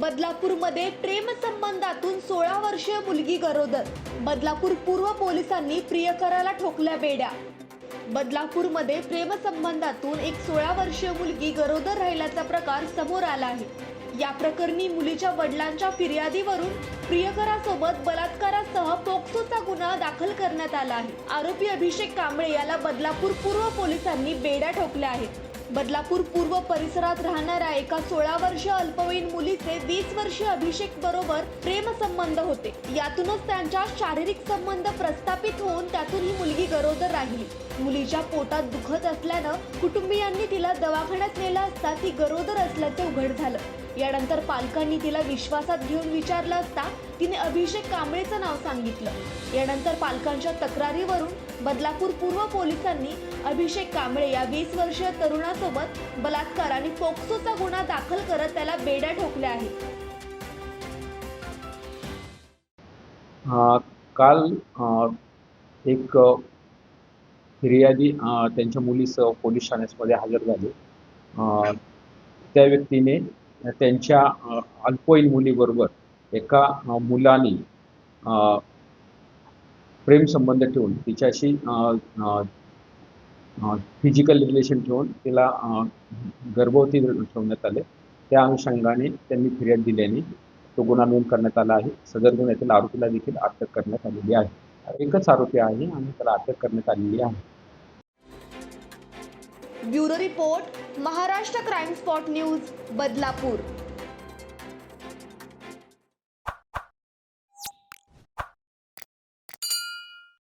बदलापूरमध्ये प्रेम संबंधातून सोळा वर्षीय मुलगी गरोदर. बदलापूर पूर्व पोलिसांनी प्रियकराला ठोकल्या बेड्या. बदलापूरमध्ये प्रेम संबंधातून एक सोळा वर्षीय मुलगी गरोदर राहिल्याचा प्रकार समोर आला आहे. या प्रकरणी मुलीच्या वडिलांच्या फिर्यादीवरून प्रियकरासोबत बलात्कारासह पोक्सोचा गुन्हा दाखल करण्यात आला आहे. आरोपी अभिषेक कांबळे याला बदलापूर पूर्व पोलिसांनी बेड्या ठोकल्या आहेत. बदलापूर पूर्व परिसरात राहणाऱ्या एका सोळा वर्ष अल्पवयीन मुलीचे वीस वर्षीय अभिषेक बरोबर प्रेम संबंध होते. यातूनच त्यांच्या शारीरिक संबंध प्रस्थापित होऊन त्यातून ही मुलगी गरोदर राहिली. मुलीच्या पोटात दुखत असल्यानं कुटुंबियांनी तिला दवाखान्यात नेलं असता ती गरोदर असल्याचे उघड झालं. यानंतर पालकांनी तिला विश्वासात घेऊन विचारलं असता तिने अभिषेक कांबळेचं नाव सांगितलं. यानंतर पालकांच्या तक्रारीवरून बदलापूर पूर्व पोलिसांनी अभिषेक कांबळे या वीस वर्षीय तरुणासोबत बलात्कार आणि पोक्सोचा गुन्हा दाखल करत त्याला बेड्या ठोकल्या आहेत. काल अ, एक फिर्यादी त्यांच्या मुलीसह पोलीस ठाण्यामध्ये हजर झाले. त्या व्यक्तीने त्यांच्या अल्पवयीन मुलीबरोबर एका मुलाने प्रेम प्रेमसंबंध ठेवून तिच्याशी फिजिकल रिलेशन ठेवून तिला गर्भवती ठेवण्यात आले. त्या अनुषंगाने त्यांनी फिर्याद दिल्याने तो गुन्हा नोंद करण्यात आला आहे. सदर गुन्ह्यातील आरोपीला देखील अटक करण्यात आलेली आहे. एकच आरोपी आहे आणि त्याला अटक करण्यात आलेली आहे. Bureau report Maharashtra crime spot news Badlapur.